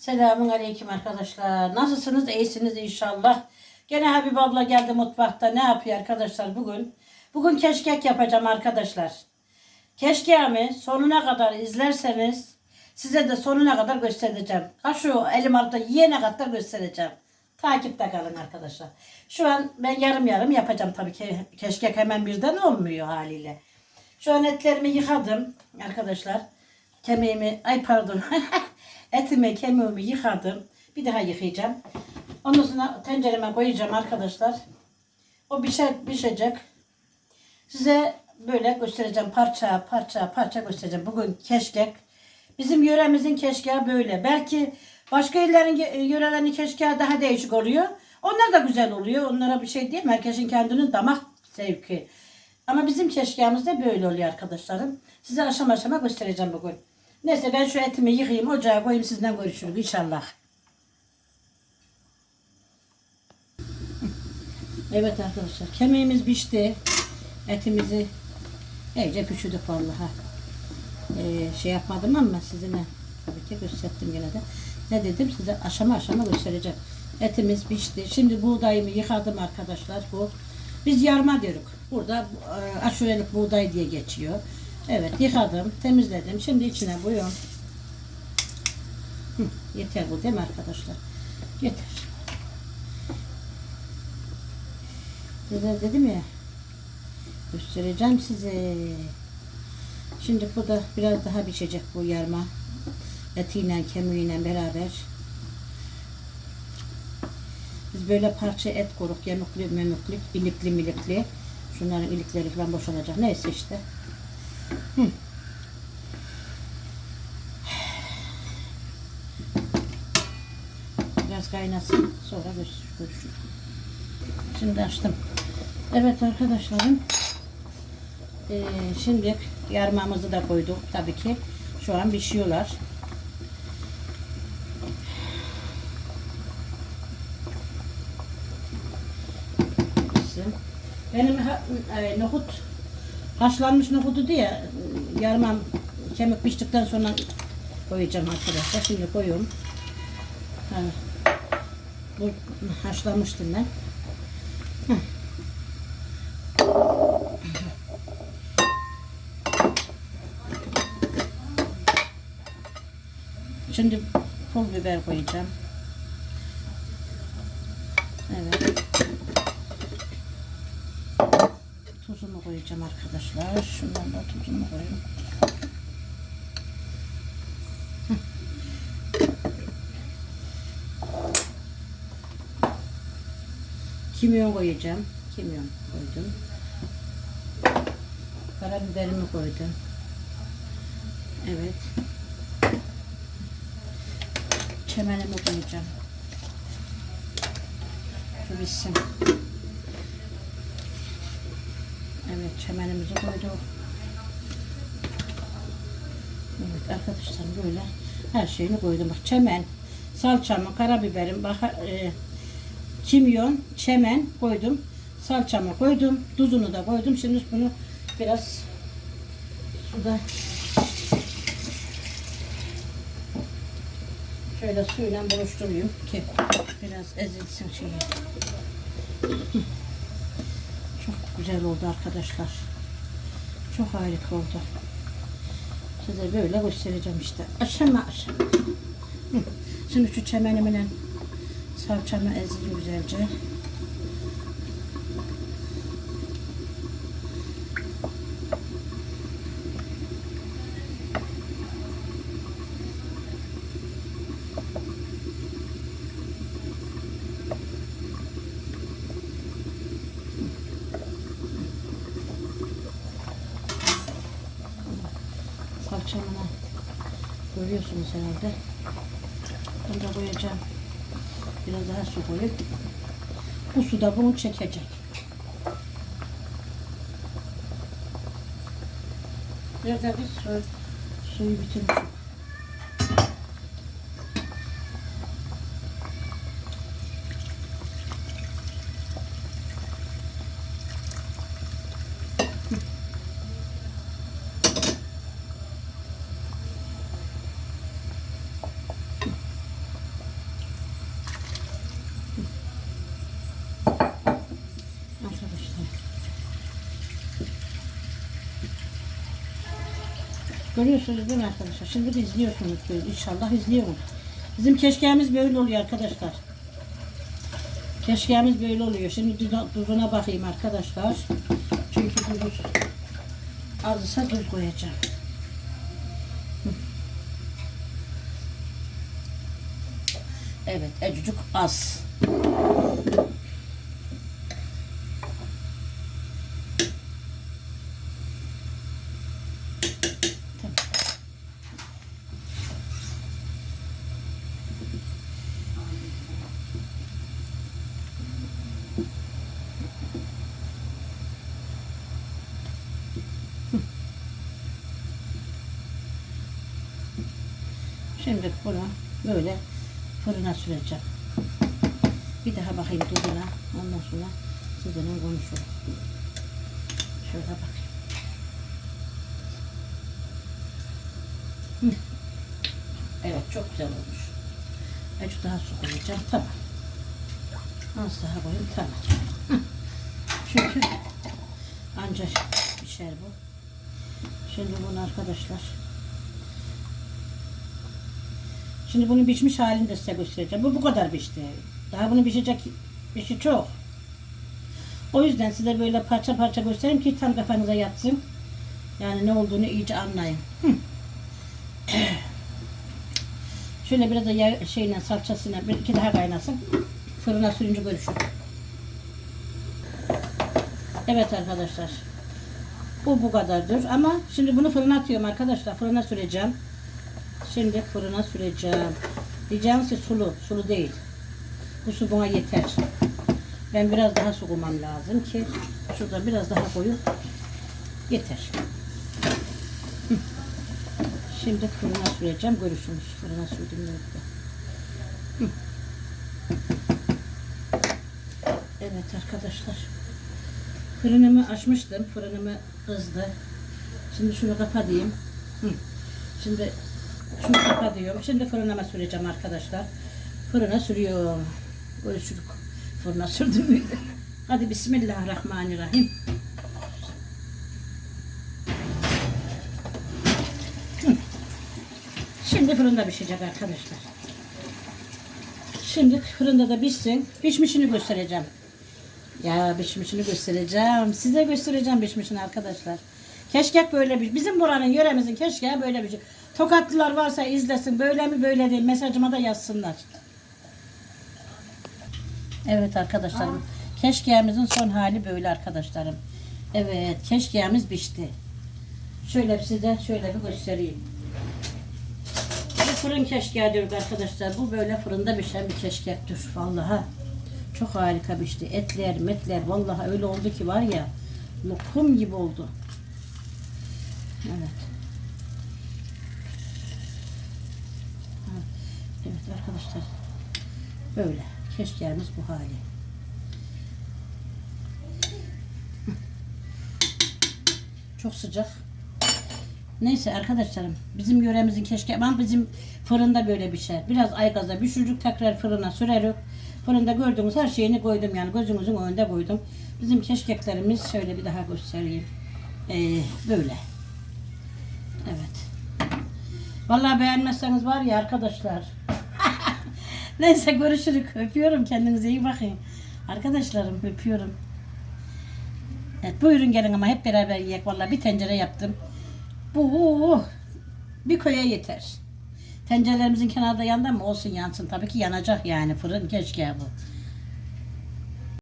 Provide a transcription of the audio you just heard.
Selamun aleyküm arkadaşlar. Nasılsınız? İyisiniz inşallah. Gene Habib abla geldi mutfakta. Ne yapıyor arkadaşlar bugün? Bugün keşkek yapacağım arkadaşlar. Keşkeğimi sonuna kadar izlerseniz size de sonuna kadar göstereceğim. Şu elim altta yiyene kadar göstereceğim. Takipte kalın arkadaşlar. Şu an ben yarım yarım yapacağım tabii ki. Keşkek hemen birden olmuyor haliyle. Şu an etlerimi yıkadım arkadaşlar. Kemiğimi, ay pardon. Etimi, kemiğimi yıkadım. Bir daha yıkayacağım. Ondan sonra tencereme koyacağım arkadaşlar. O pişer, pişecek. Size böyle göstereceğim. Parça parça parça göstereceğim. Bugün keşkek. Bizim yöremizin keşkeği böyle. Belki başka illerin yörelerinin keşkeği daha değişik oluyor. Onlar da güzel oluyor. Onlara bir şey diyeyim. Herkesin kendinin damak zevki. Ama bizim keşkeğimiz de böyle oluyor arkadaşlarım. Size aşama aşama göstereceğim bugün. Neyse ben şu etimi yıkayayım, ocağa koyayım sizden görüşürüz inşallah. Evet arkadaşlar kemiğimiz pişti. Etimizi iyice pişirdik vallahi. Ee, şey yapmadım ama sizinle tabii ki gösterdim gene de. Ne dedim size aşama aşama göstereceğim. Etimiz pişti. Şimdi buğdayımı yıkadım arkadaşlar. Bu biz yarma diyoruz. Burada e, aşurelik buğday diye geçiyor. Evet yıkadım, temizledim. Şimdi içine koyuyorum. Yeter bu değil mi arkadaşlar? Yeter. Size dedim ya göstereceğim size. Şimdi bu da biraz daha pişecek bu yarma. Etiyle kemiğiyle beraber. Biz böyle parça et koruk, yemuklu, memuklu, ilikli milikli. Şunların ilikleri falan boşalacak. Neyse işte. Hı. Biraz kaynasın. Sonra görüş- görüşürüz. Şimdi açtım. Evet arkadaşlarım. Ee, şimdi yarmamızı da koyduk tabii ki. Şu an pişiyorlar. Benim e, nohut haşlanmış nohutu diye yarmam kemik piştikten sonra koyacağım arkadaşlar. Şimdi koyuyorum. Ha, bu haşlamıştım ben. Şimdi pul biber koyacağım. Evet. Koyacağım arkadaşlar. Şundan da tuzunu koyayım. Kimyon koyacağım. Kimyon koydum. Karabiberimi koydum. Evet. Çemenimi koyacağım. Şu bitsin. Evet çemenimizi koyduk. Evet arkadaşlar böyle her şeyini koydum. Bak çemen, salçamı, karabiberim, bak, e, kimyon, çemen koydum. Salçamı koydum. Tuzunu da koydum. Şimdi bunu biraz suda şöyle suyla buluşturayım ki biraz ezilsin şeyi. Güzel oldu arkadaşlar. Çok harika oldu. Size böyle göstereceğim işte. Aşama aşama. Şimdi şu çemenimle salçamı ezeyim güzelce. Salçamına görüyorsunuz herhalde. Bunu da koyacağım. Biraz daha su koyup bu su da bunu çekecek. Daha bir su, suyu bitirmişim. Görüyorsunuz değil mi arkadaşlar? Şimdi de izliyorsunuz böyle. İnşallah izliyoruz. Bizim keşkeğimiz böyle oluyor arkadaşlar. Keşkeğimiz böyle oluyor. Şimdi tuzu- tuzuna bakayım arkadaşlar. Çünkü tuz azsa tuz koyacağım. Evet, ecicik az. Şimdi bunu böyle fırına süreceğim. Bir daha bakayım tuzuna. Ondan sonra sizinle konuşuruz. Şöyle bakayım. Evet çok güzel olmuş. Azıcık daha su koyacağım. Tamam. Az daha koyayım. Tamam. Çünkü ancak pişer bu. Şimdi bunu arkadaşlar Şimdi bunun pişmiş halini de size göstereceğim. Bu bu kadar pişti. Daha bunu pişecek pişi çok. O yüzden size böyle parça parça göstereyim ki tam kafanıza yatsın. Yani ne olduğunu iyice anlayın. Hı. Şöyle biraz da yağ, şeyle salçasıyla bir iki daha kaynasın. Fırına sürünce görüşürüz. Evet arkadaşlar. Bu bu kadardır ama şimdi bunu fırına atıyorum arkadaşlar. Fırına süreceğim. Şimdi fırına süreceğim. Diyeceğim ki sulu, sulu değil. Bu su buna yeter. Ben biraz daha su koymam lazım ki şurada biraz daha koyup yeter. Şimdi fırına süreceğim. Görürsünüz. Fırına yoktu. Evet arkadaşlar. Fırınımı açmıştım. Fırınımı kızdı. Şimdi şunu kapatayım. Hı. Şimdi kapatıyorum. Şimdi fırınıma süreceğim arkadaşlar. Fırına sürüyorum. Görüşürük. Fırına sürdüm? Hadi Bismillahirrahmanirrahim. Şimdi fırında pişecek arkadaşlar. Şimdi fırında da pişsin. Pişmişini göstereceğim. Ya pişmişini göstereceğim. Size göstereceğim pişmişini arkadaşlar. Keşkek böyle bir. Bizim buranın yöremizin keşke böyle bir şey. Tokatlılar varsa izlesin. Böyle mi böyle değil. Mesajıma da yazsınlar. Evet arkadaşlarım. Keşkeğimizin son hali böyle arkadaşlarım. Evet keşkeğimiz pişti. Şöyle size şöyle bir göstereyim. Bu fırın keşkeği diyoruz arkadaşlar. Bu böyle fırında pişen bir keşkektir. Vallahi çok harika pişti. Etler, metler vallahi öyle oldu ki var ya lokum gibi oldu. Evet. Ha, Evet arkadaşlar. Böyle. Keşkeğimiz bu hali. Çok sıcak. Neyse arkadaşlarım bizim yöremizin keşke ama bizim fırında böyle pişer. Biraz aygaza pişirdik tekrar fırına sürerek. Fırında gördüğünüz her şeyini koydum yani gözünüzün önünde koydum. Bizim keşkeklerimiz şöyle bir daha göstereyim. Ee, böyle. Evet. Vallahi beğenmezseniz var ya arkadaşlar. Neyse görüşürük. Öpüyorum kendinize iyi bakın. Arkadaşlarım öpüyorum. Evet buyurun gelin ama hep beraber yiyek. Vallahi bir tencere yaptım. Bu bir köye yeter. Tencerelerimizin kenarda yandı mı olsun yansın. Tabii ki yanacak yani fırın keşke bu.